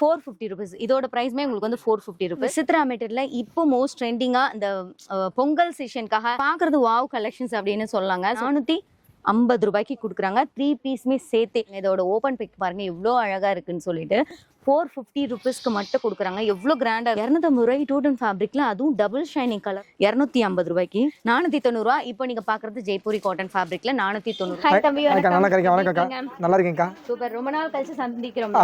Four fifty rupees இதோட ப்ரைஸ்மே உங்களுக்கு வந்து ஃபோர் ஃபிஃப்டி ருபீஸ் சித்ரா மீட்டர்ல இப்போ மோஸ்ட் ட்ரெண்டிங்காக இந்த பொங்கல் சீசனுக்காக பார்க்கறது வாவ் கலெக்ஷன்ஸ் அப்படின்னு சொல்லாங்க. நானூற்றி ஐம்பது ரூபாய்க்கு கொடுக்குறாங்க. த்ரீ பீஸ்மே சேர்த்து. இதோட ஓப்பன் பிக் பாருங்க எவ்வளோ அழகா இருக்குன்னு சொல்லிட்டு. ஃபோர் ஃபிஃப்டி ருபீஸ்க்கு மட்டும் கொடுக்குறாங்க. எவ்வளோ கிராண்டாக இரநூத்தம்பது ரூபாய் டூ டன் ஃபேப்ரிக்ல அதுவும் டபுள் ஷைனிங் கலர் இரநூத்தி ஐம்பது ரூபாய்க்கு. நானூற்றி தொண்ணூறுரூவா இப்போ நீங்கள் பார்க்குறது ஜெய்ப்பூரி காட்டன் ஃபேப்ரிக்ல நானூற்றி தொண்ணூறு நல்லா இருக்கீங்க? நல்லா இருக்கீங்கக்கா? சூப்பர். ரொம்ப நாள் கழிச்சு சந்திக்கிறோம்.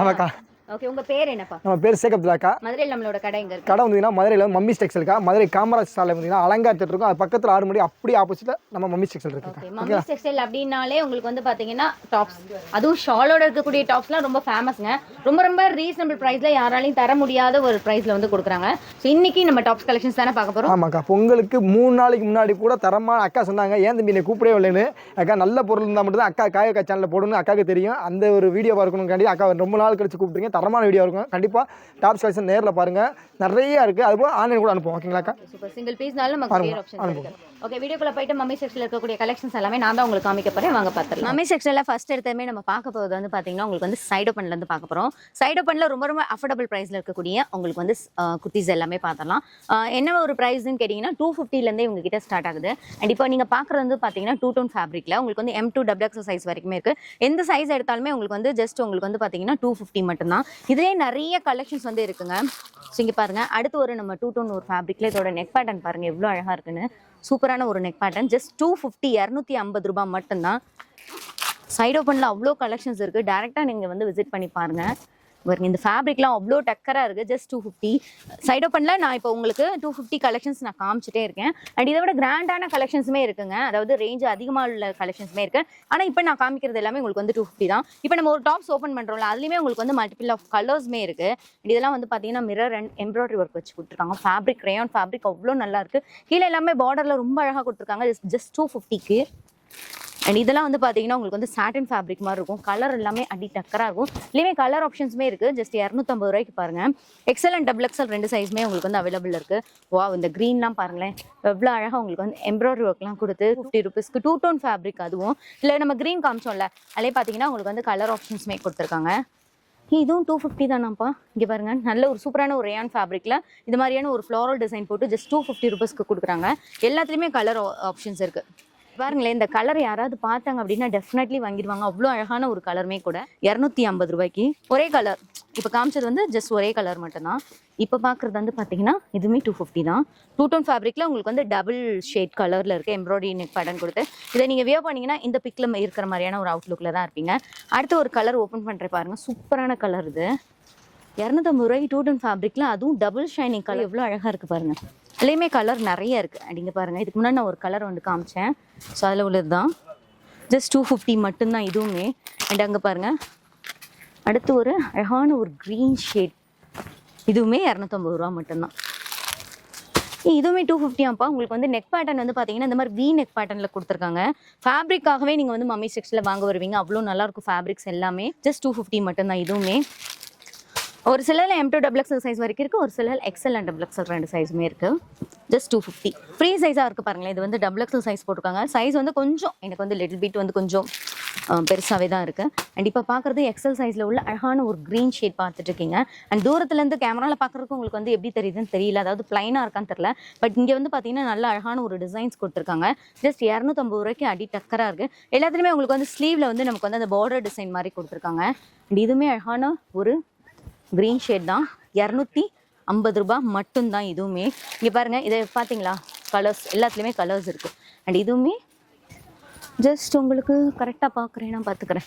ஓகே உங்க பேர் என்னப்பா? நம்ம பேர் சேக் அப்துல்லாக்கா. மதுரையில் நம்மளோட கடை எங்க இருக்கு? கடை வந்தீங்கன்னா மதுரையில் மம்மி டெக்ஸ்டைல்க்கா மதுரை காமராஜ் சாலை வந்தீங்கன்னா அலங்கார் தேட்டர் இருக்கும். அது பக்கத்தில் ஆறு மணி அப்படியே ஆப்போசிட்டில் நம்ம மம்மி டெக்ஸ்டைல் ஓகே இருக்குக்கா. மம்மி டெக்ஸ்டைல் அப்படின்னாலே உங்களுக்கு வந்து பாத்தீங்கன்னா டாப்ஸ் அதுவும் ஷாலோட இருக்கக்கூடிய டாப்ஸ்லாம் ரொம்ப ஃபேமஸ்ங்க ரொம்ப ரொம்ப ரீசனபிள் ப்ரைஸ்ல யாராலையும் தர முடியாத ஒரு ப்ரைஸ்ல வந்து கொடுக்குறாங்க. ஸோ இன்னைக்கு நம்ம டாப்ஸ் கலெக்ஷன்ஸ் தானே பார்க்க போறோம்? ஆமாக்கா. பொங்கலுக்கு மூணு நாளைக்கு முன்னாடி கூட தரமான அக்கா சொன்னாங்க. ஏன் தம்பி என்னை கூப்பிடவே இல்லைன்னு? அக்கா நல்ல பொருள் இருந்தால் மட்டும் தான் அக்கா காயக்கா சேனலில் போடணும்னு அக்காவுக்கு தெரியும். அந்த ஒரு வீடியோவாக இருக்கணும்காண்டி அக்கா ரொம்ப நாள் கழிச்சு கூப்பிட்டுருங்க தரமான வீடியோ இருக்கும். கண்டிப்பாக டாப்ஸ் கலெக்ஷன் நேரில் பாருங்கள் நிறைய இருக்குது அதுபோல் ஆன்லைன் கூட அனுப்புவோம். ஓகேங்களாக்கா சூப்பர் சிங்கிள் பீஸ்னாலும் இருக்கு. ஓகே வீடியோக்குள்ள போயிட்டு மம்மி செக்ஷனில் இருக்கக்கூடிய கலெக்ஷன்ஸ் எல்லாமே நான் தான் உங்களுக்கு காமிக்க போகிறேன் வாங்க பார்த்துலாம் மம்மி செக்ஷனில் ஃபர்ஸ்ட் எடுத்தமே நம்ம பார்க்க போகிறது வந்து பார்த்தீங்கன்னா உங்களுக்கு வந்து சைட் ஓப்பன்ல பார்க்க போகிறோம் சைட் ஓப்பன்ல ரொம்ப ரொம்ப அஃபோர்டபுள் ப்ரைஸில் இருக்கக்கூடிய உங்களுக்கு வந்து குர்த்திஸ் எல்லாமே பார்த்தலாம் என்ன ஒரு ப்ரைஸ்னு கேட்டிங்கன்னா டூ ஃபிஃப்டிலேருந்தே உங்ககிட்ட ஸ்டார்ட் ஆகுது. அண்ட் இப்போ நீங்கள் பார்க்குறது வந்து பார்த்தீங்கன்னா டூ டோன் ஃபேப்ரிக்கில் உங்களுக்கு வந்து M to double X size வரைக்குமே இருக்குது எந்த சைஸ் எடுத்தாலுமே உங்களுக்கு வந்து ஜஸ்ட் உங்களுக்கு வந்து பார்த்தீங்கன்னா டூ ஃபிஃப்டி மட்டும்தான். இதுலேயே நிறைய கலெக்ஷன்ஸ் வந்து இருக்குங்க. ஸோ இங்கே பாருங்கள் அடுத்து ஒரு நம்ம டூ டோன் ஒரு ஃபேப்ரிக்ல இதோட நெக் பேட்டர்ன் பாருங்கள் எவ்வளோ அழகாக இருக்குன்னு. சூப்பரான ஒரு neck pattern just two fifty இரநூத்தி ஐம்பது ரூபாய் மட்டும்தான். சைட் ஓப்பனில் அவ்வளோ கலெக்ஷன்ஸ் இருக்குது டேரெக்டாக நீங்கள் வந்து விசிட் பண்ணி பாருங்கள் பாருங்க இந்த ஃபேப்ரிக்லாம் அவ்வளோ டக்கராக இருக்குது ஜஸ்ட் டூ ஃபிஃப்டி சைட் ஓப்பனில் நான் இப்போ உங்களுக்கு டூ ஃபிஃப்டி கலெக்ஷன்ஸ் நான் காமிச்சிட்டே இருக்கேன். அண்ட் இதை விட கிராண்டான கலெக்ஷன்ஸுமே இருக்குங்க. அதாவது ரேஞ்ச் அதிகமாக உள்ள கலெக்ஷன்ஸுமே இருக்கு. ஆனால் இப்போ நான் காமிக்கிறது எல்லாமே உங்களுக்கு வந்து டூ ஃபிஃப்டி தான். இப்போ நம்ம ஒரு டாப்ஸ் ஓப்பன் பண்ணுறோம்ல அதுலேயுமே உங்களுக்கு வந்து மல்டிபிள் ஆஃப் கலர்ஸ்மே இருக்குது அண்ட் இதெல்லாம் வந்து பார்த்தீங்கன்னா மிரர் அண்ட் எம்ப்ராய்டரி ஒர்க் வச்சு கொடுத்துருக்காங்க. ஃபேப்ரிக் ரேயான் ஃபேப்ரிக் அவ்வளோ நல்லா இருக்கு. கீழே எல்லாமே பார்டரில் ரொம்ப அழகாக கொடுத்துருக்காங்க. ஜஸ்ட் டூ ஃபிஃப்டிக்கு அண்ட் இதெல்லாம் வந்து பார்த்தீங்கன்னா உங்களுக்கு வந்து சாட்டன் ஃபேப்ரிக் மாதிரி இருக்கும். கலர் எல்லாமே அடி டக்கராக இருக்கும். இல்லையுமே கலர் ஆப்ஷன்ஸுமே இருக்குது ஜஸ்ட் இரநூத்தம்பது ரூபாய்க்கு பாருங்கள் எக்ஸல் அண்ட் டபுள் எக்ஸல் ரெண்டு சைஸுமே உங்களுக்கு வந்து அவைலபிள் இருக்குது வா இந்த க்ரீன்லாம் பாருங்களேன். எவ்வளோ அழகாக உங்களுக்கு வந்து எம்ப்ராய்டரி ஒர்க்லாம் கொடுத்து ஃபிஃப்டி ருபீஸ்க்கு டூ டோன் ஃபேப்ரிக் அதுவும். இல்லை நம்ம க்ரீன் காமிச்சோம்ல அதிலே பார்த்தீங்கன்னா உங்களுக்கு வந்து கலர் ஆப்ஷன்ஸுமே கொடுத்துருக்காங்க. இதுவும் டூ ஃபிஃப்டி தானாப்பா. இங்கே பாருங்க நல்ல ஒரு சூப்பரான ஒரு ரேயான் ஃபேப்ரிக்கில் இது மாதிரியான ஒரு ஃப்ளாரல் டிசைன் போட்டு ஜஸ்ட் டூ ஃபிஃப்டி ருபீஸ்க்கு கொடுக்குறாங்க. எல்லாத்துலேயுமே கலர் ஆப்ஷன்ஸ் இருக்குது பாருங்களேன் இந்த கலர் யாராவது பார்த்தாங்க அப்படின்னா டெஃபினெட்லி வாங்கிடுவாங்க. அவ்வளோ அழகான ஒரு கலருமே கூட. இரநூத்தி ஐம்பது ரூபாய்க்கு. ஒரே கலர் இப்போ காமிச்சது வந்து ஜஸ்ட் ஒரே கலர் மட்டும்தான். இப்போ பார்க்குறது வந்து பார்த்தீங்கன்னா இதுவுமே டூ ஃபிஃப்டி தான். டூ டோன் ஃபேப்ரிக்கில் உங்களுக்கு வந்து டபுள் ஷேட் கலரில் இருக்க. எம்ப்ராய்டரி நெக் பேட்டர்ன் கொடுத்து. இதை நீங்கள் வியோ பண்ணிங்கன்னா இந்த பிக்கில் இருக்கிற மாதிரியான ஒரு அவுட்லுக்கில் தான் இருப்பீங்க. அடுத்து ஒரு கலர் ஓப்பன் பண்ணுறேன் பாருங்கள் சூப்பரான கலர் இது. இரநூத்தம்பது ரூபாய்க்கு டூ டோன் ஃபேப்ரிக்கில் அதுவும் டபுள் ஷைனிங் கலர் எவ்வளோ அழகாக இருக்குது பாருங்கள் அதுலேயுமே கலர் நிறைய இருக்குது அப்படிங்க பாருங்கள் இதுக்கு முன்னாடி நான் ஒரு கலர் வந்து காமிச்சேன். ஸோ அதில் உள்ளது தான் ஜஸ்ட் டூ ஃபிஃப்டி மட்டும்தான் இதுவுமே. அண்ட் அங்கே பாருங்கள் அடுத்து ஒரு அழகான ஒரு க்ரீன் ஷேட் இதுவுமே இரநூத்தம்பது ரூபா மட்டும்தான். இதுவுமே டூ ஃபிஃப்டியாப்பா உங்களுக்கு வந்து நெக் பேட்டர்ன் வந்து பார்த்தீங்கன்னா இந்த மாதிரி வி நெக் பேட்டர்னில் கொடுத்துருக்காங்க. ஃபேப்ரிக்காகவே நீங்கள் வந்து மம்மி செக்ஸில் வாங்க வருவீங்க. அவ்வளோ நல்லாயிருக்கும் ஃபேப்ரிக்ஸ் எல்லாமே. ஜஸ்ட் டூ ஃபிஃப்டி மட்டும்தான் இதுவுமே. ஒரு சிலர் M to double XL size வரைக்கும் இருக்குது ஒரு சிலர் எக்ஸல் அண்ட் டபுள் எக்ஸல் ரெண்டு சைஸுமே இருக்குது ஜஸ்ட் டூ ஃபிஃப்டி ஃப்ரீ சைஸாக இருக்குது பாருங்களேன். இது வந்து டபுள் எக்ஸல் சைஸ் போட்டிருக்காங்க. சைஸ் வந்து கொஞ்சம் எனக்கு வந்து லிட்டில் பீட் வந்து கொஞ்சம் பெருசாகவே தான் இருக்குது அண்ட் இப்போ பார்க்குறது எக்ஸல் சைஸில் உள்ள அழகான ஒரு க்ரீன் ஷேட் பார்த்துட்டு இருக்கீங்க. அண்ட் தூரத்துலேருந்து கேமராவில் பார்க்குறதுக்கு உங்களுக்கு வந்து எப்படி தெரியுதுன்னு தெரியல. அதாவது ப்ளைனாக இருக்கான்னு தெரில பட் இங்கே வந்து பார்த்தீங்கன்னா நல்ல அழகான ஒரு டிசைன்ஸ் கொடுத்துருக்காங்க. ஜஸ்ட் இரநூத்தம்பது ரூபாய்க்கு அடி டக்கராக இருக்குது எல்லாத்துலேயுமே உங்களுக்கு வந்து ஸ்லீவில் வந்து நமக்கு வந்து அந்த பார்டர் டிசைன் மாதிரி கொடுத்துருக்காங்க. அண்ட் இதுவுமே அழகான ஒரு க்ரீன் ஷேட் தான். இரநூத்தி ஐம்பது ரூபாய் மட்டும்தான் இதுவுமே. இங்கே பாருங்கள் இதை பார்த்தீங்களா கலர்ஸ் எல்லாத்துலேயுமே கலர்ஸ் இருக்குது அண்ட் இதுவுமே ஜஸ்ட் உங்களுக்கு கரெக்டாக பார்க்குறேன் நான் பார்த்துக்கிறேன்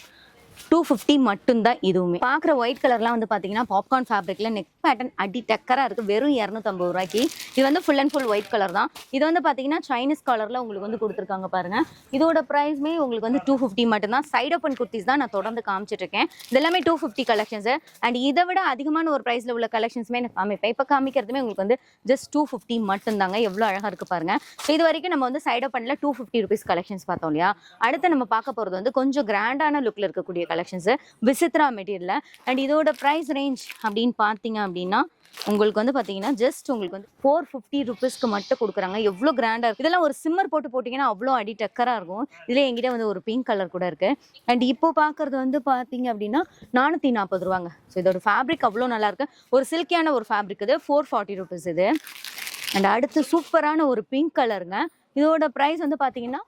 டூ ஃபிஃப்டி மட்டும்தான் இதுவுமே. பார்க்குற ஒயிட் கலர்லாம் வந்து பார்த்தீங்கன்னா பாப்கார்ன் ஃபேப்ரிக்கில் நெக் பேட்டர்ன் அடி டக்கராக இருக்குது வெறும் இரநூத்தம்பது ரூபாய்க்கு. இது வந்து full and full white colour தான். இது வந்து பார்த்தீங்கன்னா சைனீஸ் கலரில் உங்களுக்கு வந்து கொடுத்துருக்காங்க பாருங்கள் இதோட ப்ரைஸ்மே உங்களுக்கு வந்து டூ ஃபிஃப்டி மட்டும்தான். சைட் ஓப்பன் குர்த்திஸ் தான் நான் தொடர்ந்து காமிச்சிட்டு இருக்கேன். இது எல்லாமே டூ ஃபிஃப்டி கலெக்ஷன்ஸ் அண்ட் இதை விட அதிகமான ஒரு ப்ரைஸில் உள்ள கலெக்ஷன்ஸுமே நான் காமிப்பேன். இப்போ காமிக்கிறதுமே உங்களுக்கு வந்து ஜஸ்ட் டூ ஃபிஃப்டி மட்டும்தாங்க. எவ்வளோ அழகாக இருக்குது பாருங்க. ஸோ இது வரைக்கும் நம்ம வந்து சைட் ஓப்பனில் டூ ஃபிஃப்டி ருபீஸ் கலெக்ஷன்ஸ் பார்த்தோம் இல்லையா? அடுத்து நம்ம பார்க்க போகிறது வந்து கொஞ்சம் கிராண்டான லுக்கில் இருக்கக்கூடிய collection collections Vichitra material and இதோட ப்ரைஸ் ரேஞ்ச் அப்படின்னு பார்த்தீங்க அப்படின்னா உங்களுக்கு வந்து பார்த்தீங்கன்னா ஜஸ்ட் உங்களுக்கு வந்து ஃபோர் ஃபிஃப்டி ருபீஸ்க்கு மட்டும் கொடுக்குறாங்க. எவ்வளோ கிராண்டாக இருக்குது இதெல்லாம் ஒரு சிம்மர் போட்டு போட்டிங்கன்னா அவ்வளோ அடி டக்கராக இருக்கும். இதில் எங்கிட்ட வந்து ஒரு பிங்க் கலர் கூட இருக்குது அண்ட் இப்போ பார்க்குறது வந்து பார்த்தீங்க அப்படின்னா நானூற்றி நாற்பது ரூபாங்க. ஸோ இதோட ஃபேப்ரிக் அவ்வளோ நல்லா இருக்கு. ஒரு சில்கியான ஒரு ஃபேப்ரிக் இது ஃபோர் ஃபார்ட்டி ருபீஸ் இது. அண்ட் அடுத்து சூப்பரான ஒரு பிங்க் கலருங்க இதோட ப்ரைஸ் வந்து பார்த்தீங்கன்னா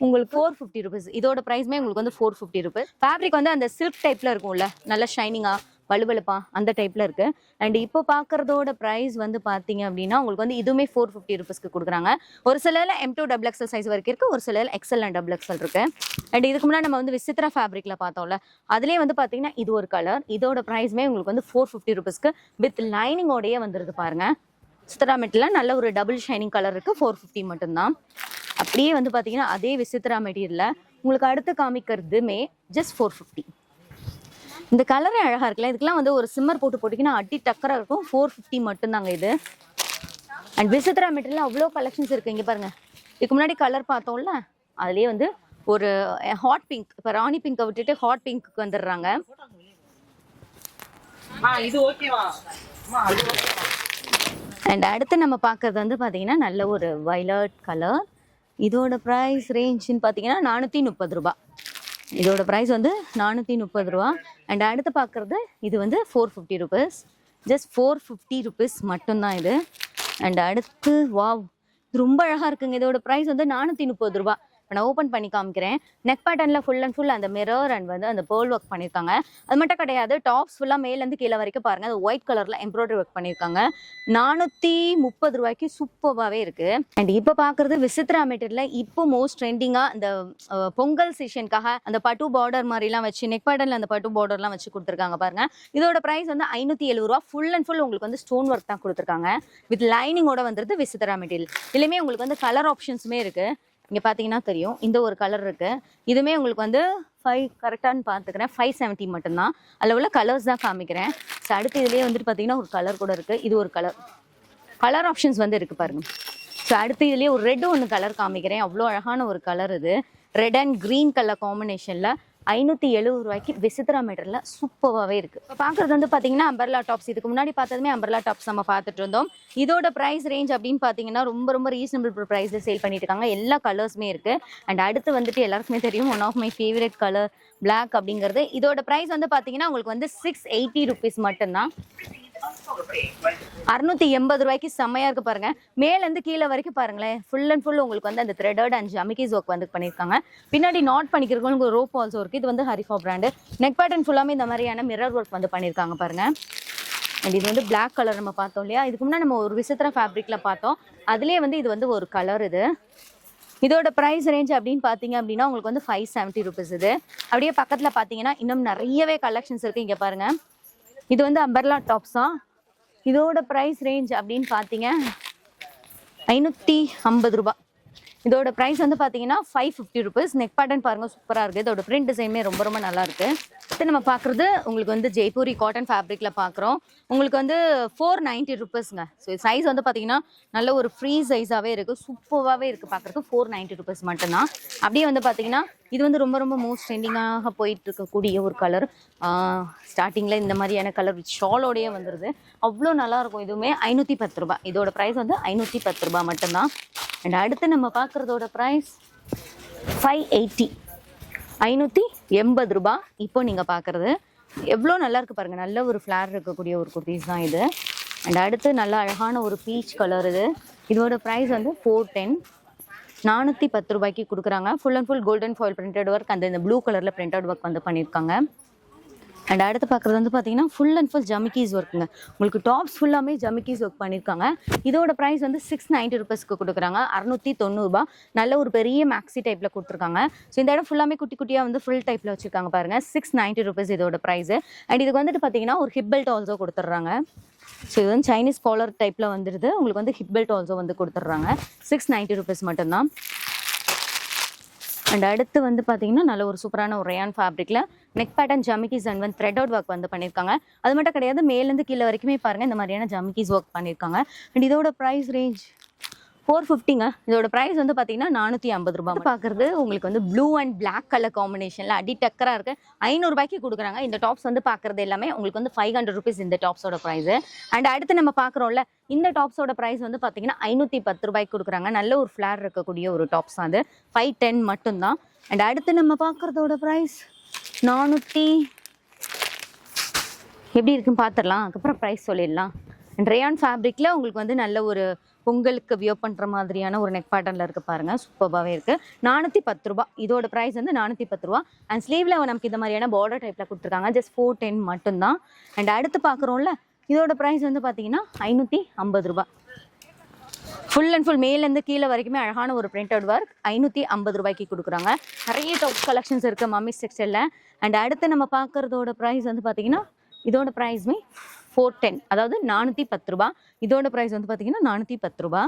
உங்களுக்கு ஃபோர் ஃபிஃப்டி ருபீஸ் இதோட ப்ரைஸ்மே உங்களுக்கு வந்து ஃபோர் ஃபிஃப்டி ருபீஸ் ஃபேப்ரிக் வந்து அந்த சில்க் டைப்பில் இருக்கும்ல நல்ல ஷைனிங்காக வலுவலுப்பா அந்த டைப்பில் இருக்குது அண்ட் இப்போ பார்க்குறதோட ப்ரைஸ் வந்து பார்த்தீங்க அப்படின்னா உங்களுக்கு வந்து இதுவுமே ஃபோர் ஃபிஃப்டி ருபீஸ்க்கு கொடுக்குறாங்க. ஒரு சிலரில் M to double XL size வரைக்கும் இருக்குது ஒரு சிலரில் எக்ஸல் அண்ட் டபுள் எக்ஸல் இருக்குது அண்ட் இதுக்கு முன்னாடி நம்ம வந்து விசித்ரா ஃபேப்ரிக்கில் பார்த்தோம்ல அதுலேயே வந்து பார்த்தீங்கன்னா இது ஒரு கலர் இதோட ப்ரைஸ்மே உங்களுக்கு வந்து ஃபோர் ஃபிஃப்டி ருபீஸ்க்கு வித் லைனிங்கோடயே வந்துருது பாருங்க. விசித்ரா மெட்டீரியல் நல்ல ஒரு டபுள் ஷைனிங் கலர் இருக்குது ஃபோர் ஃபிஃப்டி மட்டும்தான். அப்படியே வந்து பார்த்தீங்கன்னா அதே விசித்ரா மெட்டீரியலில் உங்களுக்கு அடுத்து காமிக்கிறதுமே ஜஸ்ட் ஃபோர் ஃபிஃப்டி இந்த கலரே அழகாக இருக்குல்ல இதுக்கெல்லாம் வந்து ஒரு சிம்மர் போட்டு போட்டிங்கன்னா அடி டக்கராக இருக்கும். ஃபோர் ஃபிஃப்டி மட்டும்தாங்க இது. அண்ட் விசித்ரா மெட்டீரியல் அவ்வளோ கலெக்ஷன்ஸ் இருக்குது இங்கே பாருங்க. இதுக்கு முன்னாடி கலர் பார்த்தோம்ல அதுலேயே வந்து ஒரு ஹாட் பிங்க் இப்போ ராணி பிங்கை விட்டுட்டு ஹாட் பிங்க்கு வந்துடுறாங்க. ஆ இது ஓகேவா அது ஓகேவா அண்ட் அடுத்து நம்ம பார்க்கறது வந்து பார்த்திங்கன்னா நல்ல ஒரு வைலட் கலர் இதோட ப்ரைஸ் ரேஞ்சுன்னு பார்த்தீங்கன்னா நானூற்றி முப்பது ரூபா. இதோட ப்ரைஸ் வந்து நானூற்றி முப்பது ரூபா. அண்ட் அடுத்து பார்க்குறது இது வந்து four fifty rupees just four fifty rupees மட்டும்தான் இது. அண்ட் அடுத்து வாவ் ரொம்ப அழகாக இருக்குங்க. இதோட ப்ரைஸ் வந்து நானூற்றி முப்பது ரூபா. இப்போ நான் ஓப்பன் பண்ணி காமிக்கிறேன். நெக் பேட்டர்னில் ஃபுல் அண்ட் ஃபுல் அந்த மிரர் அண்ட் வந்து அந்த பேர்ல் ஒர்க் பண்ணியிருக்காங்க. அது மட்டும் கிடையாது டாப்ஸ் ஃபுல்லாக மேலேருந்து கீழே வரைக்கும் பாருங்கள் அது ஒயிட் கலரில் எம்ப்ராய்டரி ஒர்க் பண்ணியிருக்காங்க. நானூற்றி முப்பது ரூபாய்க்கு சூப்பராகவே இருக்குது அண்ட் இப்போ பார்க்குறது விசித்ரா மெட்டீரியலில் இப்போ மோஸ்ட் ட்ரெண்டிங்காக இந்த பொங்கல் சீசனுக்காக அந்த பட்டு பார்டர் மாதிரிலாம் வச்சு நெக் பேட்டர்னில் அந்த பட்டு பார்டர்லாம் வச்சு கொடுத்துருக்காங்க பாருங்க. இதோட ப்ரைஸ் வந்து ஐநூற்றி எழுபது ரூபா. ஃபுல் அண்ட் ஃபுல் உங்களுக்கு வந்து ஸ்டோன் ஒர்க் தான் கொடுத்துருக்காங்க. வித் லைனிங்கோட வந்துருது விசித்ரா மெட்டீரியல் இதுலேயுமே உங்களுக்கு வந்து கலர் ஆப்ஷன்ஸுமே இருக்குது இங்கே பார்த்தீங்கன்னா தெரியும். இந்த ஒரு கலர் இருக்குது இதுவுமே உங்களுக்கு வந்து ஃபைவ் கரெக்டானு பார்த்துக்கிறேன் ஃபைவ் செவன்ட்டி மட்டும்தான். அதில் உள்ள கலர்ஸ் தான் காமிக்கிறேன். ஸோ அடுத்து இதுலேயே வந்துட்டு பார்த்தீங்கன்னா ஒரு கலர் கூட இருக்குது இது ஒரு கலர் கலர் ஆப்ஷன்ஸ் வந்து இருக்குது பாருங்க. ஸோ அடுத்து இதுலேயே ஒரு ரெட்டு ஒன்று கலர் காமிக்கிறேன். அவ்வளோ அழகான ஒரு கலர் இது. ரெட் அண்ட் க்ரீன் கலர் காம்பினேஷனில் ஐநூற்றி எழுபது ரூபாய்க்கு விசித்ரா மெட்டரில் சூப்பராகவே இருக்குது இப்போ பார்க்குறது வந்து பார்த்தீங்கன்னா அம்பர்லா டாப்ஸ் இதுக்கு முன்னாடி பார்த்ததுமே அம்பர்லா டாப்ஸ் நம்ம பார்த்துட்டு இருந்தோம். இதோட ப்ரைஸ் ரேஞ்ச் அப்படின்னு பார்த்தீங்கன்னா ரொம்ப ரொம்ப ரீசனபிள் ப்ரைஸில் சேல் பண்ணிட்டு இருக்காங்க. எல்லா கலர்ஸுமே இருக்குது அண்ட் அடுத்து வந்துட்டு எல்லாருக்குமே தெரியும் one of my favourite colour black அப்படிங்கிறது. இதோட ப்ரைஸ் வந்து பார்த்தீங்கன்னா உங்களுக்கு வந்து சிக்ஸ் எயிட்டி ருபீஸ் மட்டும்தான். அறுநூத்தி எண்பது ரூபாய்க்கு செம்மையா இருக்கு பாருங்க. மேல இருந்து கீழே வரைக்கும் பாருங்களேன். ஃபுல் அண்ட் ஃபுல் உங்களுக்கு வந்து அந்த த்ரெடட் அண்ட் ஜமிக்கிஸ் ஒர்க் வந்து பண்ணியிருக்காங்க பின்னாடி நாட் பண்ணிக்கிறவங்களுக்கு ஒரு ரோப் ஆல்சோ இருக்கு. இது வந்து ஹரிஃபா பிராண்டு நெக் பேட்டர்ன் ஃபுல்லாமே இந்த மாதிரியான மிரர் ஒர்க் வந்து பண்ணியிருக்காங்க பாருங்க. அண்ட் இது வந்து பிளாக் கலர் நம்ம பார்த்தோம் இல்லையா? இதுக்கு முன்னாடி நம்ம ஒரு விசித்திர ஃபேப்ரிக்ல பார்த்தோம். அதுலேயே வந்து இது வந்து ஒரு கலர் இது. இதோட ப்ரைஸ் ரேஞ்ச் அப்படின்னு பார்த்தீங்க அப்படின்னா உங்களுக்கு வந்து ஃபைவ் செவன்ட்டி ருபீஸ் இது. அப்படியே பக்கத்தில் பார்த்தீங்கன்னா இன்னும் நிறையவே கலெக்ஷன்ஸ் இருக்குது இங்கே பாருங்கள் இது வந்து அம்பர்லா டாப்ஸ் தான் இதோட ப்ரைஸ் ரேஞ்ச் அப்படின்னு பார்த்தீங்க ஐநூற்றி ஐம்பது ரூபா. இதோட ப்ரைஸ் வந்து பார்த்தீங்கன்னா five fifty rupees neck pattern பாருங்கள் சூப்பராக இருக்குது இதோட பிரிண்ட் டிசைனுமே ரொம்ப ரொம்ப நல்லா இருக்குது இது நம்ம பார்க்குறது உங்களுக்கு வந்து ஜெய்ப்பூரி காட்டன் ஃபேப்ரிக்கில் பார்க்குறோம் உங்களுக்கு வந்து ஃபோர் நைன்ட்டி ருபீஸ்ங்க ஸோ சைஸ் வந்து பார்த்தீங்கன்னா நல்ல ஒரு ஃப்ரீ சைஸாகவே இருக்குது சூப்பராகவே இருக்குது பார்க்குறதுக்கு ஃபோர் நைன்ட்டி ருபீஸ் மட்டும்தான். அப்படியே வந்து பார்த்தீங்கன்னா இது வந்து ரொம்ப ரொம்ப மோஸ்ட் ட்ரெண்டிங்காக போயிட்டு இருக்கக்கூடிய ஒரு கலர் ஸ்டார்டிங்கில் இந்த மாதிரியான கலர் ஷாலோடையே வந்துடுது அவ்வளோ நல்லாயிருக்கும் இதுவுமே. ஐநூற்றி பத்து ரூபாய். இதோட ப்ரைஸ் வந்து ஐநூற்றி பத்து ரூபாய் மட்டும்தான். அண்ட் அடுத்து நம்ம பார்க்குறதோட ப்ரைஸ் ஃபைவ் எயிட்டி ஐநூற்றி எண்பது ரூபாய் இப்போ நீங்கள் பார்க்குறது. எவ்வளோ நல்லாயிருக்கு பாருங்கள் நல்ல ஒரு ஃப்ளார் இருக்கக்கூடிய ஒரு குர்த்திஸ் தான் இது. அண்ட் அடுத்து நல்ல அழகான ஒரு பீச் கலர் இது. இதோட ப்ரைஸ் வந்து ஃபோர் டென் நானூற்றி பத்து ரூபாய்க்கு கொடுக்குறாங்க. Full and full golden foil printed work அந்த இந்த ப்ளூ கலரில் பிரிண்டட் ஒர்க் வந்து பண்ணியிருக்காங்க அண்ட் அடுத்து பார்க்குறது வந்து பார்த்தீங்கன்னா ஃபுல் அண்ட் ஃபுல் ஜமிக்கீஸ் ஒர்க்குங்க உங்களுக்கு டாப்ஸ் ஃபுல்லாமே ஜமிக்கீஸ் ஒர்க் பண்ணியிருக்காங்க இதோட ப்ரைஸ் வந்து சிக்ஸ் நைன்ட்டி ருபீஸ்க்கு கொடுக்குறாங்க. அறுநூற்றி தொண்ணூறுபா நல்ல ஒரு பெரிய மேக்ஸி டைப்பில் கொடுத்துருக்காங்க. ஸோ இந்த இடம் ஃபுல்லாமே குட்டி குட்டியாக வந்து ஃபுல் டைப்பில் வச்சுருக்காங்க பாருங்கள் சிக்ஸ் நைன்ட்டி ருபீஸ் இதோட ப்ரைஸ் அண்ட் இதுக்கு வந்துட்டு பார்த்தீங்கன்னா ஒரு ஹிப் பெல்ட் ஆல்சோ கொடுத்துட்றாங்க ஸோ இது வந்து சைனீஸ் காலர் டைப்பில் வந்துடுது உங்களுக்கு வந்து ஹிப் பெல்ட் ஆல்சோ வந்து கொடுத்துட்றாங்க. சிக்ஸ் நைன்ட்டி ருபீஸ் மட்டும்தான். அண்ட் அடுத்து வந்து பார்த்தீங்கன்னா நல்ல ஒரு சூப்பரான ஒரு ரயான் ஃபேப்ரிக்கில் நெக் பேட்டர்ன் ஜமிக்கிஸ் அண்ட் வந்து த்ரெட் அவுட் ஒர்க் வந்து பண்ணியிருக்காங்க. அது மட்டும் கிடையாது மேலேருந்து கீழே வரைக்குமே பாருங்கள் இந்த மாதிரியான ஜமிக்கிஸ் ஒர்க் பண்ணியிருக்காங்க. அண்ட் இதோட ப்ரைஸ் ரேஞ்ச் ஃபோர் ஃபிஃப்டிங்க இதோட ப்ரைஸ் வந்து பார்த்தீங்கன்னா நானூற்றி ஐம்பது ரூபாய் பார்க்குறது உங்களுக்கு வந்து ப்ளூ அண்ட் பிளாக் கலர் காம்பினேஷனில் அடி டக்கராக இருக்குது ஐநூறுரூபாய்க்கு கொடுக்குறாங்க. இந்த டாப்ஸ் வந்து பார்க்குறது எல்லாமே உங்களுக்கு வந்து ஃபைவ் ஹண்ட்ரட் ருபீஸ் இந்த டாப்ஸோட ப்ரைஸ் அண்ட் அடுத்து நம்ம பார்க்குறோம்ல இந்த டாப்ஸோட ப்ரைஸ் வந்து பார்த்தீங்கன்னா ஐநூற்றி பத்து ரூபாய்க்கு கொடுக்குறாங்க. நல்ல ஒரு ஃப்ளார் இருக்கக்கூடிய ஒரு டாப்ஸ் அது. ஃபைவ் டென் மட்டும்தான். அண்ட் அடுத்து நம்ம பார்க்குறதோட ப்ரைஸ் நானூற்றி எப்படி இருக்குன்னு பார்த்துடலாம். அதுக்கப்புறம் ப்ரைஸ் சொல்லிடலாம். அண்ட் ரேயான் ஃபேப்ரிக்கில் உங்களுக்கு வந்து நல்ல ஒரு பொங்கலுக்கு வியோ பண்ணுற மாதிரியான ஒரு நெக் பேட்டர்னில் இருக்கு பாருங்க. சூப்பராகவே இருக்குது நானூற்றி பத்து ரூபா. இதோட ப்ரைஸ் வந்து நானூற்றி பத்து ரூபா. அண்ட் ஸ்லீவில் நமக்கு இந்த மாதிரியான பார்டர் டைப்பில் கொடுத்துருக்காங்க. ஜஸ்ட் ஃபோர் டென் மட்டும்தான். அண்ட் அடுத்து பார்க்குறோம்ல இதோட ப்ரைஸ் வந்து பார்த்தீங்கன்னா ஐநூற்றி ஐம்பது ரூபா. ஃபுல் அண்ட் ஃபுல் மேலேருந்து கீழே வரைக்குமே அழகான ஒரு பிரிண்டட் ஒர்க் ஐநூற்றி ஐம்பது ரூபாய்க்கு கொடுக்குறாங்க. நிறைய டாப் கலெக்ஷன்ஸ் இருக்குது மம்மி டெக்ஸ்டைலில் அண்ட் அடுத்து நம்ம பார்க்குறதோட ப்ரைஸ் வந்து பார்த்தீங்கன்னா இதோட ப்ரைஸுமே ஃபோர் டென் அதாவது நானூற்றி பத்து ரூபா. இதோட ப்ரைஸ் வந்து பார்த்தீங்கன்னா நானூற்றி பத்து ரூபா.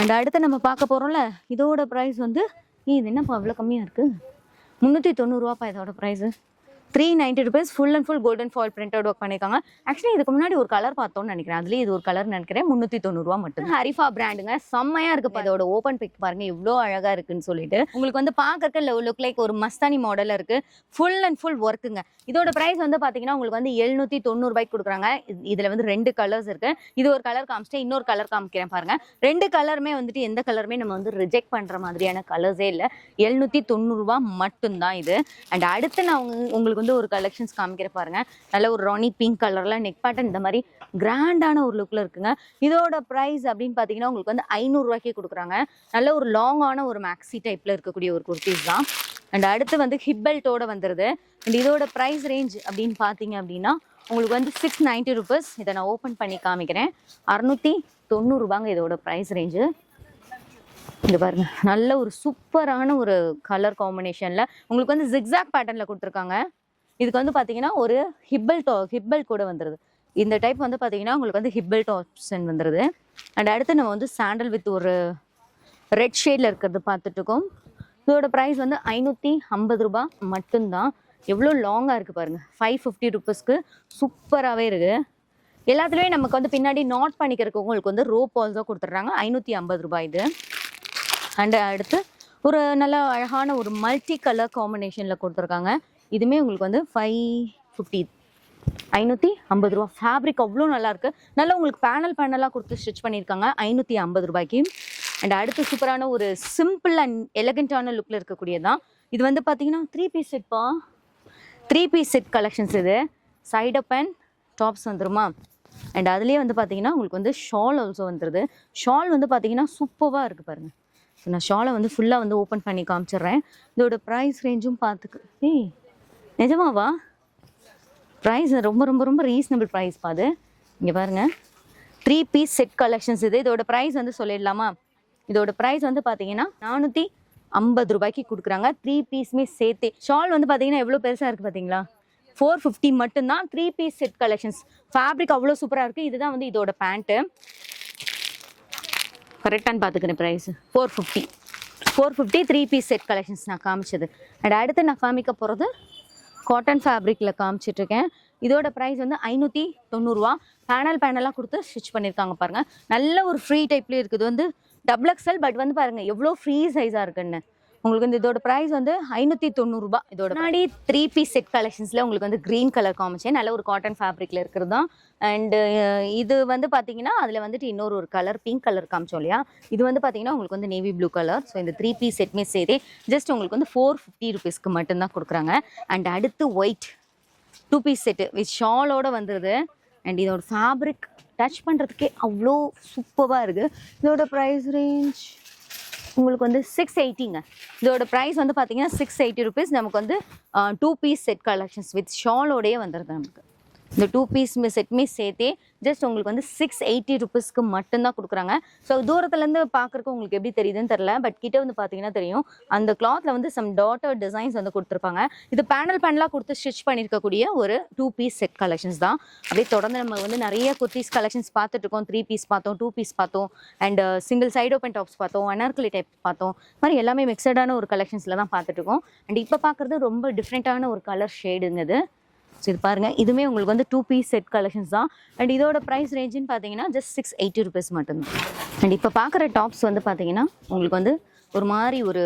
அண்ட் அடுத்து நம்ம பார்க்க போகிறோம்ல இதோட ப்ரைஸ் வந்து இது என்னப்பா அவ்வளோ கம்மியாக இருக்குது முந்நூற்றி தொண்ணூறுரூவாப்பா இதோட price three ninety rupees full and full golden foil printed work பண்ணியிருக்காங்க ஆக்சுவலி இதுக்கு முன்னாடி ஒரு கலர் பார்த்தோம்னு நினைக்கிறேன். அதுலேயே இது ஒரு கலர் நினைக்கிறேன். முந்நூற்றி தொண்ணூறுரூவா மட்டும் ஹரிஃபா பிராண்டுங்க செம்மையாக இருக்குது இதோட ஓப்பன் பிக் பாருங்க. இவ்வளோ அழகாக இருக்குன்னு சொல்லிட்டு. உங்களுக்கு வந்து பார்க்கறக்கு லுக் லைக் ஒரு மஸ்தானி மாடலில் இருக்குது ஃபுல் அண்ட் ஃபுல் ஒர்க்குங்க இதோட ப்ரைஸ் வந்து பார்த்தீங்கன்னா உங்களுக்கு வந்து எழுநூற்றி தொண்ணூறுபாய்க்கு கொடுக்குறாங்க. இதில் வந்து ரெண்டு கலர்ஸ் இருக்கு. இது ஒரு கலர் காமிச்சிட்டு இன்னொரு கலர் காமிக்கிறேன் பாருங்க. ரெண்டு கலருமே வந்துட்டு எந்த கலருமே நம்ம வந்து ரிஜெக்ட் பண்ணுற மாதிரியான கலர்ஸே இல்லை. எழுநூற்றி தொண்ணூறுரூவா மட்டும்தான் இது. அண்ட் அடுத்து நான் உங்களுக்கு வந்து ஒரு கலெக்ஷன்ஸ் காமிக்கிற பாருங்க. நல்ல ஒரு ராணி பிங்க் கலரில் நெக் பேட்டர்ன் இந்த மாதிரி கிராண்டான ஒரு லுக்கில் இருக்குங்க. இதோட ப்ரைஸ் அப்படின்னு பார்த்தீங்கன்னா உங்களுக்கு வந்து ஐநூறுரூவாய்க்கே கொடுக்குறாங்க. நல்ல ஒரு லாங்கான ஒரு மேக்ஸி டைப்பில் இருக்கக்கூடிய ஒரு குர்த்திஸ் தான். அண்ட் அடுத்து வந்து ஹிப் பெல்ட்டோட வந்துடுது அண்ட் இதோட ப்ரைஸ் ரேஞ்ச் அப்படின்னு பார்த்தீங்க அப்படின்னா உங்களுக்கு வந்து சிக்ஸ் நைன்ட்டி ருபீஸ் இதை நான் ஓப்பன் பண்ணி காமிக்கிறேன். அறநூற்றி தொண்ணூறுபாங்க இதோட ப்ரைஸ் ரேஞ்சு இது பாருங்க. நல்ல ஒரு சூப்பரான ஒரு கலர் காம்பினேஷனில் உங்களுக்கு வந்து ஜிக்ஸாக் பேட்டர்னில் கொடுத்துருக்காங்க. இதுக்கு வந்து பார்த்தீங்கன்னா ஒரு ஹிப்பல் டோ ஹிப்பல் கூட வந்துடுது இந்த டைப் வந்து பார்த்தீங்கன்னா உங்களுக்கு வந்து ஹிப்பல் ஆப்ஷன் வந்துடுது அண்ட் அடுத்து நம்ம வந்து சாண்டல் வித் ஒரு ரெட் ஷேடில் இருக்கிறது பார்த்துட்டு இதோட ப்ரைஸ் வந்து ஐநூற்றி ஐம்பது ரூபாய் மட்டும்தான். எவ்வளோ லாங்காக இருக்குது பாருங்கள் ஃபைவ் ஃபிஃப்டி ருப்பீஸ்க்கு சூப்பராகவே இருக்குது எல்லாத்துலேயும் நமக்கு வந்து பின்னாடி நாட் பண்ணிக்கிறதுக்கு உங்களுக்கு வந்து ரோப் ஆல்ஸோ கொடுத்துட்றாங்க. ஐநூற்றி ஐம்பது ரூபாய் இது. அண்ட் அடுத்து ஒரு நல்ல அழகான ஒரு மல்டி கலர் காம்பினேஷனில் கொடுத்துருக்காங்க. இதுவுமே உங்களுக்கு வந்து ஃபைவ் ஃபிஃப்டி ஐநூற்றி ஐம்பது ரூபா. ஃபேப்ரிக் அவ்வளோ நல்லாயிருக்கு நல்லா உங்களுக்கு பேனல் பேனலாக கொடுத்து ஸ்டிச் பண்ணியிருக்காங்க. ஐநூற்றி ஐம்பது ரூபாய்க்கு. அண்ட் அடுத்து சூப்பரான ஒரு சிம்பிள் அண்ட் எலகண்ட்டான லுக்கில் இருக்கக்கூடியதான் இது வந்து பார்த்தீங்கன்னா த்ரீ பீஸ் செட்பா த்ரீ பீஸ் செட் கலெக்ஷன்ஸ் இது. சைட் அப் அண்ட் டாப்ஸ் வந்துருமா? அண்ட் அதுலேயே வந்து பார்த்தீங்கன்னா உங்களுக்கு வந்து ஷால் ஆல்சோ வந்துடுது ஷால் வந்து பார்த்தீங்கன்னா சூப்பராக இருக்குது பாருங்கள் ஸோ நான் ஷாலை வந்து ஃபுல்லாக வந்து ஓப்பன் பண்ணி காமிச்சிடுறேன். இதோட ப்ரைஸ் ரேஞ்சும் பார்த்துக்கு ஏய் நிஜமாவா? ப்ரைஸ் ரொம்ப ரொம்ப ரொம்ப ரீசனபிள் ப்ரைஸ் பாது இங்கே பாருங்கள் த்ரீ பீஸ் செட் கலெக்ஷன்ஸ் இது. இதோட ப்ரைஸ் வந்து சொல்லிடலாமா? இதோட ப்ரைஸ் வந்து பார்த்தீங்கன்னா நானூற்றி ஐம்பது ரூபாய்க்கு கொடுக்குறாங்க. த்ரீ பீஸுமே சேர்த்து. ஷால் வந்து பார்த்தீங்கன்னா எவ்வளோ பெருசாக இருக்குது பார்த்தீங்களா ஃபோர் ஃபிஃப்டி மட்டும்தான் three piece set collections fabric அவ்வளோ சூப்பராக இருக்குது இதுதான் வந்து இதோட பேண்ட்டு கரெக்டானு பார்த்துக்கிறேன் price four fifty four fifty three piece set collections நான் காமிச்சது. அண்ட் அடுத்து நான் காமிக்க போகிறது காட்டன் ஃபேப்ரிக்கில் காமிச்சிட்ருக்கேன். இதோட ப்ரைஸ் வந்து ஐநூற்றி தொண்ணூறுரூவா பேனல் பேனலாக கொடுத்து ஸ்டிச் பண்ணியிருக்காங்க பாருங்கள் நல்ல ஒரு ஃப்ரீ டைப்லேயே இருக்குது. வந்து டபுள் எக்ஸல் பட் வந்து பாருங்கள் எவ்வளோ ஃப்ரீ சைஸாக இருக்குன்னு. உங்களுக்கு வந்து இதோட ப்ரைஸ் வந்து ஐநூற்றி தொண்ணூறுரூபா இதோட முன்னாடி த்ரீ பீஸ் செட் கலெக்ஷன்ஸில் உங்களுக்கு வந்து க்ரீன் கலர் காமிச்சேன். நல்ல ஒரு காட்டன் ஃபேப்ரிக்கில் இருக்கிறது தான் அண்டு இது வந்து பார்த்தீங்கன்னா அதில் வந்துட்டு இன்னொரு ஒரு கலர் பிங்க் கலர் காமிச்சோம் இல்லையா? இது வந்து பார்த்தீங்கன்னா உங்களுக்கு வந்து நேவி ப்ளூ கலர் ஸோ இந்த த்ரீ பீஸ் செட்மே சேர்த்து ஜஸ்ட் உங்களுக்கு வந்து ஃபோர் ஃபிஃப்டி ருபீஸ்க்கு மட்டும்தான் கொடுக்குறாங்க. அண்ட் அடுத்து white two piece set with ஷாலோட வந்துடுது அண்ட் இதோட ஃபேப்ரிக் டச் பண்ணுறதுக்கே அவ்வளோ சூப்பராக இருக்குது இதோட ப்ரைஸ் ரேஞ்ச் உங்களுக்கு வந்து சிக்ஸ் எயிட்டிங்க இதோட ப்ரைஸ் வந்து பார்த்தீங்கன்னா சிக்ஸ் எயிட்டி ருபீஸ் நமக்கு வந்து two piece set collections with ஷாலோடயே வந்துடுது நமக்கு. இந்த டூ பீஸ் செட்மே சேர்த்தே ஜஸ்ட் உங்களுக்கு வந்து சிக்ஸ் எயிட்டி ருபீஸ்க்கு மட்டும்தான் கொடுக்குறாங்க. ஸோ தூரத்துலேருந்து பார்க்குறக்கு உங்களுக்கு எப்படி தெரியுதுன்னு தெரில பட் கிட்டே வந்து பார்த்தீங்கன்னா தெரியும். அந்த கிளாத்தில் வந்து சம் டாட்டர் டிசைன்ஸ் வந்து கொடுத்துருப்பாங்க. இது பேனல் பேனலாக கொடுத்து ஸ்டிச் பண்ணியிருக்கக்கூடிய ஒரு டூ பீஸ் செட் கலெக்ஷன்ஸ் தான். அப்படியே தொடர்ந்து நம்ம வந்து நிறைய குர்த்திஸ் கலெக்ஷன்ஸ் பார்த்துட்டு இருக்கோம். த்ரீ பீஸ் பார்த்தோம் டூ பீஸ் பார்த்தோம் and single side open tops பார்த்தோம் அனார்கலி டைப் பார்த்தோம். இது மாதிரி எல்லாமே மிக்சடான ஒரு கலெக்ஷன்ஸில் தான் பார்த்துட்டு இருக்கோம். அண்ட் இப்போ பார்க்குறது ரொம்ப டிஃப்ரெண்ட்டான ஒரு கலர் ஷேடுங்கது ஸோ இது பாருங்க. இதுவுமே உங்களுக்கு வந்து டூ பீஸ் செட் கலெக்ஷன்ஸ் தான். அண்ட் இதோட ப்ரைஸ் ரேஞ்சுன்னு பார்த்தீங்கன்னா ஜஸ்ட் சிக்ஸ் எயிட்டி ருபீஸ் மட்டும்தான். அண்ட் இப்போ பார்க்குற டாப்ஸ் வந்து பார்த்தீங்கன்னா உங்களுக்கு வந்து ஒரு மாதிரி ஒரு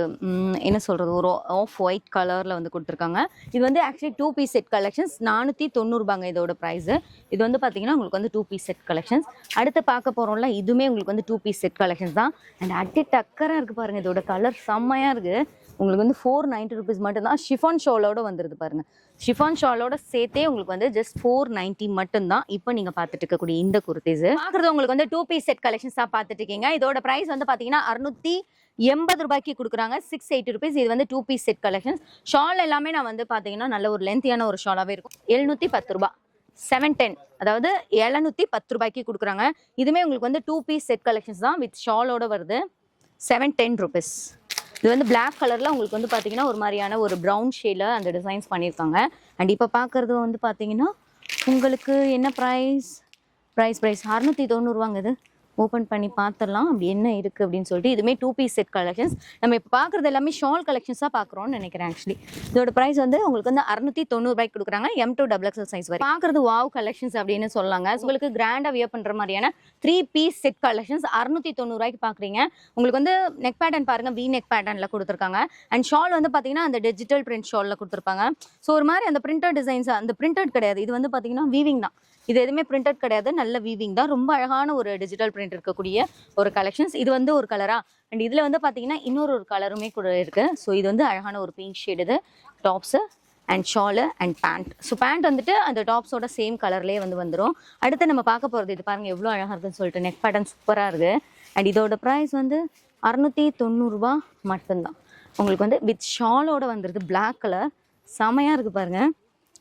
என்ன சொல்கிறது ஒரு ஆஃப் ஒயிட் கலரில் வந்து கொடுத்துருக்காங்க. இது வந்து actually two piece set collections நானூற்றி தொண்ணூறுபாங்க இதோட ப்ரைஸு இது வந்து பார்த்தீங்கன்னா உங்களுக்கு வந்து டூ பீஸ் செட் கலெக்ஷன்ஸ் அடுத்து பார்க்க போகிறோம்ல இதுவுமே உங்களுக்கு வந்து டூ பீஸ் செட் கலெக்ஷன்ஸ் தான். அண்ட் அட்டி டக்கராக இருக்குது பாருங்கள் இதோட கலர் செம்மையாக இருக்குது உங்களுக்கு வந்து ஃபோர் நைன்ட்டி ருபீஸ் மட்டும்தான். ஷிஃபான் ஷோலோட வந்துருது பாருங்கள் ஷிஃபான் ஷாலோட சேர்த்தே உங்களுக்கு வந்து ஜஸ்ட் ஃபோர் நைன்ட்டி மட்டும்தான் இப்போ நீங்கள் பார்த்துட்டு இருக்கக்கூடிய இந்த குர்த்திஸ் பார்க்குறது உங்களுக்கு வந்து டூ பீஸ் செட் கலெக்ஷன்ஸாக பார்த்துட்டு இருக்கீங்க. இதோட ப்ரைஸ் வந்து பார்த்தீங்கன்னா அறுநூத்தி எண்பது ரூபாய்க்கு கொடுக்குறாங்க. சிக்ஸ் எயிட்டி ருபீஸ் இது வந்து two piece set collections shawl எல்லாமே நான் வந்து பார்த்தீங்கன்னா நல்ல ஒரு லென்த்தியான ஒரு ஷாலாகவே இருக்கும். எழுநூற்றி பத்து ரூபா செவன் டென் அதாவது எழுநூற்றி பத்து ரூபாய்க்கு கொடுக்குறாங்க. இதுவுமே உங்களுக்கு வந்து டூ பீஸ் செட் கலெக்ஷன்ஸ் தான் வித் ஷாலோட வருது. செவன் டென் ருபீஸ் இது வந்து பிளாக் கலரில் உங்களுக்கு வந்து பார்த்தீங்கன்னா ஒரு மாதிரியான ஒரு ப்ரௌன் ஷேடில் அந்த டிசைன்ஸ் பண்ணியிருக்காங்க. அண்ட் இப்போ பார்க்குறது வந்து பார்த்தீங்கன்னா உங்களுக்கு என்ன ப்ரைஸ் ப்ரைஸ் ப்ரைஸ் அறுநூற்றி தொண்ணூறுவாங்க இது. ஓப்பன் பண்ணி பார்த்துடலாம் அப்படி என்ன இருக்குது அப்படின்னு சொல்லிட்டு இதுவுமே டூ பீஸ் செட் கலெக்ஷன்ஸ் நம்ம இப்போ பார்க்குறது எல்லாமே ஷால் கலெக்ஷன்ஸாக பார்க்குறோம்னு நினைக்கிறேன் ஆக்சுவலி இதோட ப்ரைஸ் வந்து உங்களுக்கு வந்து அறுநூத்தி தொண்ணூறுபாய்க்கு கொடுக்குறாங்க. M to double XL size வரை பார்க்குறது வாவ் கலெக்ஷன்ஸ் அப்படின்னு சொல்லலாங்க உங்களுக்கு கிராண்டாக வியர் பண்ணுற மாதிரியான த்ரீ பீஸ் செட் கலெக்ஷன்ஸ் அறுநூத்தி தொண்ணூறுபாய்க்கு பார்க்குறீங்க உங்களுக்கு வந்து நெக் பேட்டர்ன் பாருங்க. வி நெக் பேட்டர்னில் கொடுத்துருக்காங்க. அண்ட் ஷால் வந்து பார்த்தீங்கன்னா அந்த டிஜிட்டல் பிரிண்ட் ஷாலில் கொடுத்துருப்பாங்க. ஸோ ஒரு மாதிரி அந்த பிரிண்டட் டிசைன்ஸ் அந்த பிரிண்டட் கிடையாது. இது வந்து பார்த்தீங்கன்னா வீவிங் தான். இது எதுவுமே பிரிண்டட் கிடையாது. நல்ல வீவிங் தான். ரொம்ப அழகான ஒரு டிஜிட்டல் பிரிண்ட் இருக்கக்கூடிய ஒரு கலெக்ஷன்ஸ் இது வந்து ஒரு கலரா அண்ட் இதில் வந்து பார்த்தீங்கன்னா இன்னொரு ஒரு கலருமே கூட இருக்கு. ஸோ இது வந்து அழகான ஒரு பிங்க் ஷேடு இது. Tops and shawl and pant so pant வந்துட்டு அந்த டாப்ஸோட சேம் கலர்லேயே வந்து வந்துடும் அடுத்து நம்ம பார்க்க போகிறது இது பாருங்கள் எவ்வளோ அழகாக இருக்குன்னு சொல்லிட்டு நெக் பேட்டர்ன் சூப்பராக இருக்குது அண்ட் இதோட ப்ரைஸ் வந்து அறநூற்றி தொண்ணூறுரூவா மட்டும்தான். உங்களுக்கு வந்து வித் ஷாலோட வந்துருது பிளாக் கலர் செமையாக இருக்குது பாருங்கள்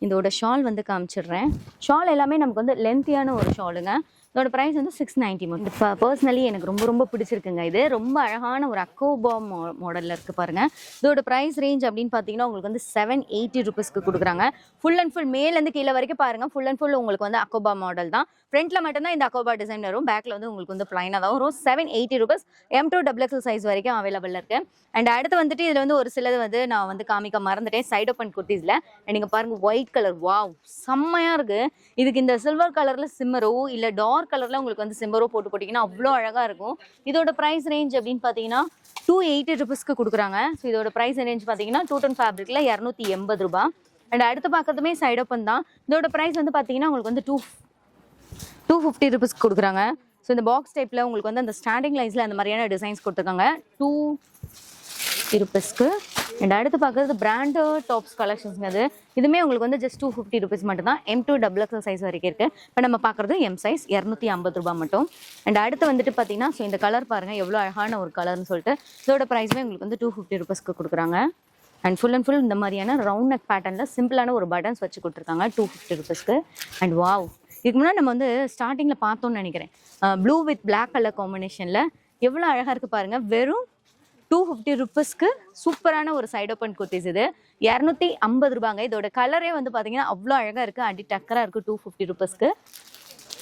இதோட ஷால் வந்து காமிச்சிடுறேன். ஷால் எல்லாமே நமக்கு வந்து லென்த்தியான ஒரு ஷாலுங்க இதோட ப்ரைஸ் வந்து சிக்ஸ் நைன்ட்டி மட்டும் இப்போ பர்சனலி எனக்கு ரொம்ப ரொம்ப பிடிச்சிருக்குங்க இது. ரொம்ப அழகான ஒரு அக்கோபா மோ மாடலில் இருக்குது பாருங்க. இதோட ப்ரைஸ் ரேஞ்ச் அப்படின்னு பார்த்தீங்கன்னா உங்களுக்கு வந்து செவன் எயிட்டி ருபீஸ்க்கு கொடுக்குறாங்க. ஃபுல் அண்ட் ஃபுல் மேலேருந்து கீழே வரைக்கும் பாருங்க. ஃபுல் அண்ட் ஃபுல் உங்களுக்கு வந்து அக்கோபா மாடல் தான். ஃப்ரண்ட்ல மட்டும்தான் இந்த அக்கோபா டிசைன் வரும். பேக்ல வந்து உங்களுக்கு வந்து பிளைனாக தான் வரும். Seven eighty rupees M to double XL size வரைக்கும் அவைலபிள் இருக்கு. அண்ட் அடுத்து வந்துட்டு இதில் வந்து ஒரு சிலது வந்து நான் வந்து காமிக்க மறந்துட்டேன். சைட் ஓப்பன் குர்த்திஸில் நீங்கள் பாருங்க ஒயிட் கலர் வாவ் செம்மையாக இருக்கு. இதுக்கு இந்த சில்வர் கலரில் சிம்மரோ இல்லை டார்க் கலரில் உங்களுக்கு வந்து செம்பரோ போட்டு போட்டிங்கன்னா அவ்வளோ அழகாக இருக்கும். இதோட ப்ரைஸ் ரேஞ்ச் அப்படின்னு பார்த்தீங்கன்னா டூ எயிட்டி ருபீஸ்க்கு கொடுக்குறாங்க. ஸோ இதோட ப்ரைஸ் ரேஞ்ச் பார்த்தீங்கன்னா டூ டென் ஃபேப்ரிக்கில் இரநூத்தி எண்பது ரூபா. அண்ட் அடுத்து பார்க்கறதுமே சைட் ஓப்பன் தான். இதோட ப்ரைஸ் வந்து பார்த்தீங்கன்னா உங்களுக்கு வந்து டூ டூ ஃபிஃப்டி ருபீஸ்க்கு கொடுக்குறாங்க. ஸோ இந்த பாக்ஸ் டைப்பில் உங்களுக்கு வந்து அந்த ஸ்டாண்டிங் லைன்ஸில் அந்த மாதிரியான டிசைன்ஸ் கொடுத்துருக்காங்க. டூ ருபீஸ்க்கு அண்ட் அடுத்து பார்க்குறது பிராண்டு டாப்ஸ் கலெக்ஷன்ஸ்ங்க அது. இதுவுமே உங்களுக்கு வந்து ஜஸ்ட் டூ ஃபிஃப்டி ருபீஸ் மட்டும் தான் M to double XL size வரைக்கும் இருக்குது இப்போ நம்ம பார்க்குறது எம் சைஸ் இரநூத்தி ஐம்பது ரூபா மட்டும். அண்ட் அடுத்து வந்துட்டு பார்த்தீங்கன்னா ஸோ இந்த கலர் பாருங்கள் எவ்வளோ அழகான ஒரு கலர்னு சொல்லிட்டு இதோட ப்ரைஸுமே உங்களுக்கு வந்து டூ ஃபிஃப்டி ருபீஸ்க்கு கொடுக்குறாங்க. அண்ட் ஃபுல் அண்ட் ஃபுல் இந்த மாதிரியான ரவுண்ட் நெக் பேட்டர்னில் சிம்பிளான ஒரு பட்டன்ஸ் வச்சு கொடுத்துருக்காங்க டூ ஃபிஃப்டி ருபீஸ்க்கு அண்ட் வாவ் இதுக்கு முன்னாடி நம்ம வந்து ஸ்டார்டிங்கில் பார்த்தோம்னு நினைக்கிறேன். ப்ளூ வித் பிளாக் கலர் காம்பினேஷனில் எவ்வளோ அழகாக இருக்குது பாருங்கள் வெறும் டூ ஃபிஃப்டி ருபீஸ்க்கு சூப்பரான ஒரு சைட் ஓப்பன் குர்த்திஸ் இது. இரநூத்தி ஐம்பது ரூபாங்க. இதோட கலரே வந்து பார்த்தீங்கன்னா அவ்வளோ அழகாக இருக்குது அடி டக்கராக இருக்குது டூ ஃபிஃப்டி ருபீஸ்க்கு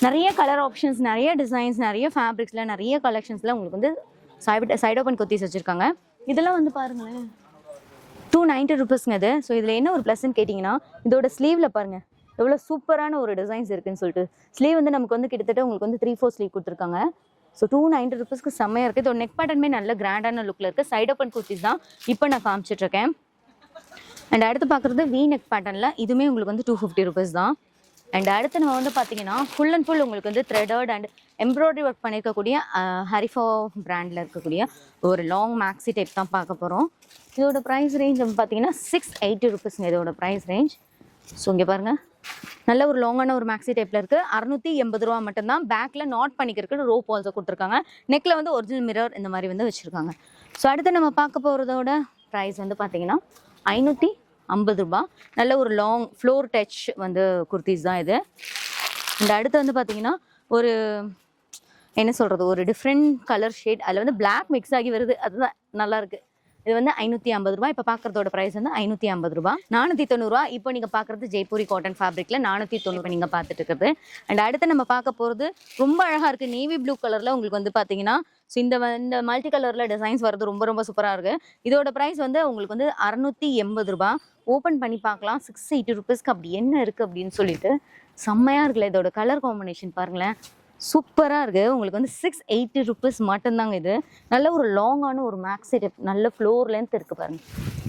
நிறைய கலர் ஆப்ஷன்ஸ் நிறைய டிசைன்ஸ் நிறைய ஃபேப்ரிக்ஸில் நிறைய கலெக்ஷன்ஸில் உங்களுக்கு வந்து சைட் சைட் ஓப்பன் குர்த்திஸ் வச்சுருக்காங்க. இதெல்லாம் வந்து பாருங்களேன். டூ நைன்ட்டி ருபீஸ்ங்க இது. ஸோ இதில் என்ன ஒரு ப்ளஸ்ன்னு கேட்டிங்கன்னா இதோட ஸ்லீவில் பாருங்கள் எவ்வளோ சூப்பரான ஒரு டிசைன்ஸ் இருக்குன்னு சொல்லிட்டு. ஸ்லீவ் வந்து நமக்கு வந்து கிட்டத்தட்ட உங்களுக்கு வந்து த்ரீ ஃபோர் ஸ்லீவ் கொடுத்துருக்காங்க. ஸோ டூ நைன்டி ருபீஸ்க்கு செம்மையாக இருக்குது இதோட நெக் பேட்டர்மே நல்ல கிராண்டான லுக்கில் இருக்குது சைட் ஓப்பன் குர்த்திஸ் தான் இப்போ நான் காமிச்சிட்ருக்கேன் அண்ட் அடுத்து பார்க்குறது வி நெக் பேட்டர்னில் இதுவுமே உங்களுக்கு வந்து டூ ஃபிஃப்டி ருபீஸ் தான். அண்ட் அடுத்து நம்ம வந்து பார்த்தீங்கன்னா ஃபுல் அண்ட் ஃபுல் உங்களுக்கு வந்து த்ரெடர்ட் அண்ட் எம்ப்ராய்டரி ஒர்க் பண்ணியிருக்கக்கூடிய ஹரிஃபோ பிராண்டில் இருக்கக்கூடிய ஒரு லாங் மேக்ஸி டைப் தான் பார்க்க போகிறோம் இதோட ப்ரைஸ் ரேஞ்ச் வந்து பார்த்தீங்கன்னா சிக்ஸ் எயிட்டி ருபீஸ்ங்க இதோட ப்ரைஸ் ரேஞ்ச் ஸோ இங்கே பாருங்கள் நல்ல ஒரு லாங்கான ஒரு மேக்ஸி டைப்பில் இருக்குது அறுநூத்தி எண்பது ரூபா மட்டும்தான். பேக்கில் நாட் பண்ணிக்கிறதுக்கு ரோப் ஆல்சோ கொடுத்துருக்காங்க. நெக்கில் வந்து ஒரிஜினல் மிரர் இந்த மாதிரி வந்து வச்சுருக்காங்க. ஸோ அடுத்து நம்ம பார்க்க போகிறதோட ப்ரைஸ் வந்து பார்த்தீங்கன்னா ஐநூற்றி ஐம்பது ரூபா. நல்ல ஒரு லாங் ஃப்ளோர் டச் வந்து குர்த்திஸ் தான் இது. இந்த அடுத்து வந்து பார்த்தீங்கன்னா ஒரு என்ன சொல்கிறது ஒரு டிஃப்ரெண்ட் கலர் ஷேட் அதில் வந்து பிளாக் மிக்ஸ் ஆகி வருது. அதுதான் நல்லாயிருக்கு இது வந்து ஐநூற்றி ஐம்பது ரூபாய். இப்போ பார்க்குறதோட ப்ரைஸ் வந்து ஐநூற்றி ஐம்பது ரூபா நானூற்றி தொண்ணூறுரூவா இப்போ நீங்கள் பார்க்குறது ஜெய்ப்பூரி காட்டன் ஃபேப்ரிக்கில் நானூற்றி தொண்ணூறு நீங்கள் பார்த்துட்டு இருக்குது அண்ட் அடுத்து நம்ம பார்க்க போகிறது ரொம்ப அழகாக இருக்குது நேவி ப்ளூ கலரில் உங்களுக்கு வந்து பார்த்தீங்கன்னா ஸோ இந்த இந்த மல்டி கலரில் டிசைன்ஸ் வர்றது ரொம்ப ரொம்ப சூப்பராக இருக்குது இதோட ப்ரைஸ் வந்து உங்களுக்கு வந்து அறநூற்றி எண்பது ரூபா ஓப்பன் பண்ணி பார்க்கலாம் சிக்ஸ் எயிட்டி ருபீஸ்க்கு அப்படி என்ன இருக்குது அப்படின்னு சொல்லிட்டு. செம்மையாக இருக்குல்ல இதோட கலர் காம்பினேஷன் பாருங்களேன். சூப்பராக இருக்குது உங்களுக்கு வந்து சிக்ஸ் எயிட்டி ருபீஸ் மட்டும்தாங்க இது. நல்ல ஒரு லாங்கான ஒரு மேக்ஸி டெப் நல்ல ஃப்ளோர் லென்த் இருக்குது பாருங்க.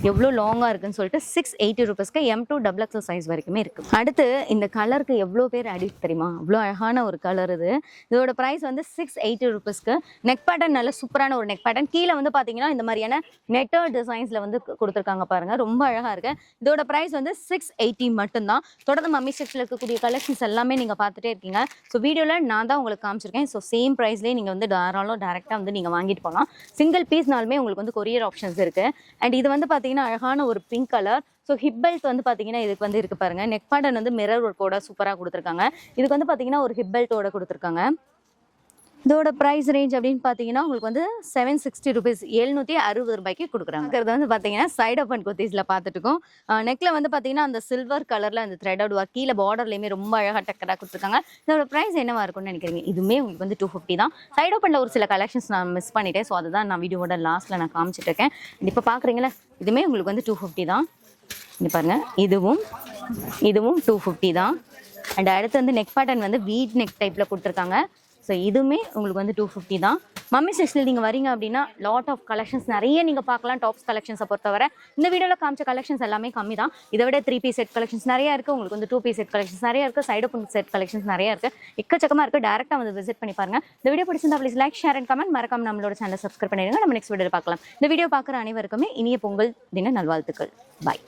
எவ்வளோ லாங்காக இருக்குன்னு சொல்லிட்டு சிக்ஸ் எயிட்டி ருபீஸ்க்கு M to double XL size வரைக்குமே இருக்குது அடுத்து இந்த கலருக்கு எவ்வளோ பேர் அடிக்ட் தெரியுமா? அவ்வளோ அழகான ஒரு கலர் இது. இதோட ப்ரைஸ் வந்து சிக்ஸ் எயிட்டி ருபீஸ்க்கு நெக் பேட்டர்ன் நல்ல சூப்பரான ஒரு நெக் பேட்டர்ன் கீழே வந்து பார்த்தீங்கன்னா இந்த மாதிரியான நெட்டர் டிசைன்ஸில் வந்து கொடுத்துருக்காங்க பாருங்க. ரொம்ப அழகாக இருக்கு. இதோட ப்ரைஸ் வந்து சிக்ஸ் எயிட்டி மட்டும்தான். தொடர்ந்து மம்மி செக்ஸில் இருக்கக்கூடிய கலெக்ஷன்ஸ் எல்லாமே நீங்கள் பார்த்துட்டே இருக்கீங்க. ஸோ வீடியோவில் நான் தான் உங்களுக்கு காமிச்சிருக்கேன். ஸோ சேம் ப்ரைஸ்லேயே நீங்கள் வந்து தாராளம் டேரெக்டாக வந்து நீங்கள் வாங்கிட்டு போகலாம் சிங்கிள் பீஸ்னாலுமே உங்களுக்கு வந்து கொரியர் ஆப்ஷன்ஸ் இருக்குது அண்ட் இது வந்து பார்த்தீங்கன்னா அழகான ஒரு pink colour so hip belt வந்து பார்த்தீங்கன்னா இதுக்கு வந்து இருக்கு பாருங்க. நெக் பேட்டர்ன் வந்து மிரர் ஒர்க்கோட சூப்பராக கொடுத்துருக்காங்க. இதுக்கு வந்து பார்த்தீங்கன்னா ஒரு ஹிப் பெல்ட்டோட கொடுத்துருக்காங்க. இதோட ப்ரைஸ் ரேஞ்ச் அப்படின்னு பார்த்தீங்கன்னா உங்களுக்கு வந்து செவன் சிக்ஸ்டி ருபீஸ் எழுநூற்றி அறுபது ரூபாய்க்கு கொடுக்குறாங்க. இது வந்து பார்த்தீங்கன்னா சைட் அப் அண்ட் குர்த்திஸில் பார்த்துட்டுக்கும் நெக்கில் வந்து பார்த்தீங்கன்னா அந்த சில்வர் கலரில் அந்த த்ரெட் ஒர்க் கீழே பார்டர்லேயுமே ரொம்ப அழகாக டக்கராக கொடுத்துருக்காங்க. இதோட ப்ரைஸ் என்னவாக இருக்கும்னு நினைக்கிறீங்க? இதுவுமே உங்களுக்கு வந்து டூ ஃபிஃப்டி தான். சைட் அப் ஒரு சில கலெக்ஷன்ஸ் நான் மிஸ் பண்ணிட்டேன். ஸோ அதுதான் நான் வீடியோட லாஸ்ட்டில் நான் காமிச்சிட்டு இருக்கேன். இப்போ பார்க்குறீங்களா இதுவுமே உங்களுக்கு வந்து டூ ஃபிஃப்டி தான். இங்க பாருங்கள் இதுவும் இதுவும் டூ ஃபிஃப்டி தான். அண்ட் அடுத்து வந்து நெக் பேட்டர்ன் வந்து வீட் நெக் டைப்பில் கொடுத்துருக்காங்க. ஸோ இதுவுமே உங்களுக்கு வந்து டூ ஃபிஃப்டி தான். மம்மி செக்ஷனில் நீங்கள் வரீங்க அப்படின்னா லாட் ஆஃப் கலெக்ஷன்ஸ் நிறைய நீங்கள் பார்க்கலாம். டாப்ஸ் கலெக்ஷன்ஸை பொறுத்தவரை. இந்த வீடியோவில் காமிச்ச கலெக்ஷன்ஸ் எல்லாமே கம்மி தான். இதை விட த்ரீ பீஸ் செட் கலெக்ஷன்ஸ் நிறைய இருக்குது உங்களுக்கு வந்து டூ பீஸ் செட் கலெக்ஷன்ஸ் நிறைய இருக்குது சைடு புண்ட் செட் கலெக்ஷன்ஸ் நிறைய இருக்குது எக்கச்சக்கமாக இருக்குது டேரெக்டாக வந்து விசிட் பண்ணி பாருங்க. இந்த வீடியோ பிடிச்சிருந்தா please like share and comment மறக்காம நம்மளோட சேனல் சப்ஸ்கிரைப் பண்ணிடுங்க. நம்ம நெக்ஸ்ட் வீடியோ பார்க்கலாம். இந்த வீடியோ பார்க்குற அனைவருக்குமே இனிய பொங்கல் தின நல்வாழ்த்துக்கள். பாய்